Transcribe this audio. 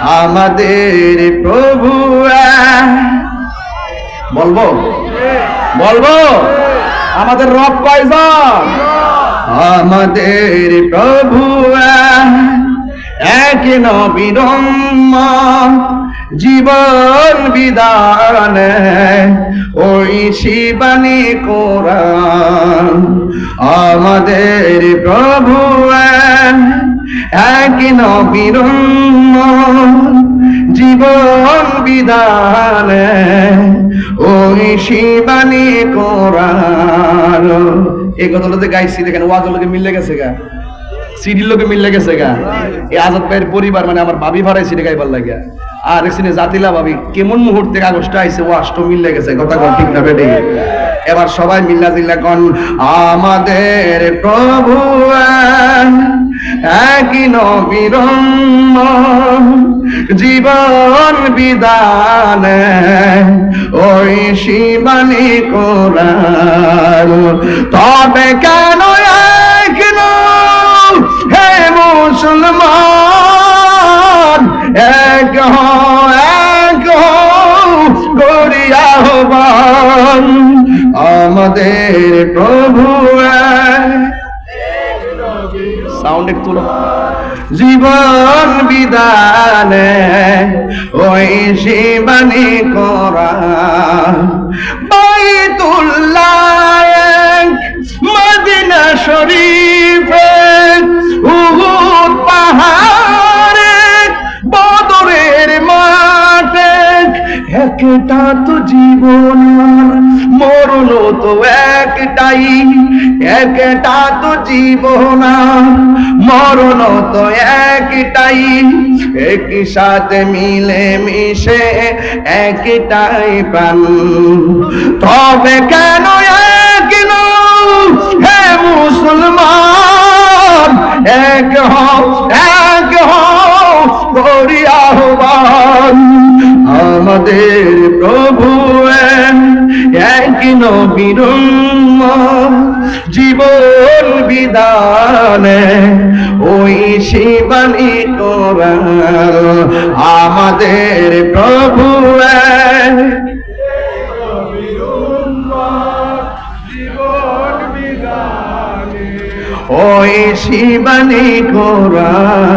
আমাদের প্রভু বলব বলব আমাদের রব কয়জন? আমাদের প্রভু এক। এক নবীর জীবন বিধান। ওই শিবানী কোরআন। আমাদের প্রভু। এক নবীর জীবন বিধান। ওই শিবানী কোরআন। এই কথাটা যে গাইছি, দেখেন ওয়াজ লোকে মিলে গেছে গা। সিডির লোকে মিলে গেছে গা। এই আজাদ ভাইয়ের পরিবার মানে আমার ভাবি ভাড়াই সিডি গাইবার লাগে। আর এখানে জাতিলা ভাবি, কেমন মুহূর্তে কাগজটা আইছে, ও আষ্ট মিলে গেছে কথা কন, ঠিক না বেটে? এবার সবাই মিল্লা জিল্লা কন, আমাদের প্রভু একই নবীর জীবন বিদান ওই শিবানী কোরআন তবে কেন এক হে মুসলমান, এক এক গড়িয়া হবান আমাদের প্রভু এক। সাউন্ড একটু জীবন বিদানে ওই শিবানী করা। বাইতুল্লাহ মদিনা শরীফ উহুদ পাহাড়ে বদরের মাঠে একটা তো জীবন মরণ তো একটাই, একটা তো জীবন, মরণ তো একটাই। একই সাথে মিলে মিশে একটাই প্রাণ। তবে কেন এক হে মুসলমান, এক হও এক হও, করি আহ্বান। আমাদের জীবন বিধানে ওই শিবানী কোরআন আমাদের প্রভু ওই শিবানী কোরআন।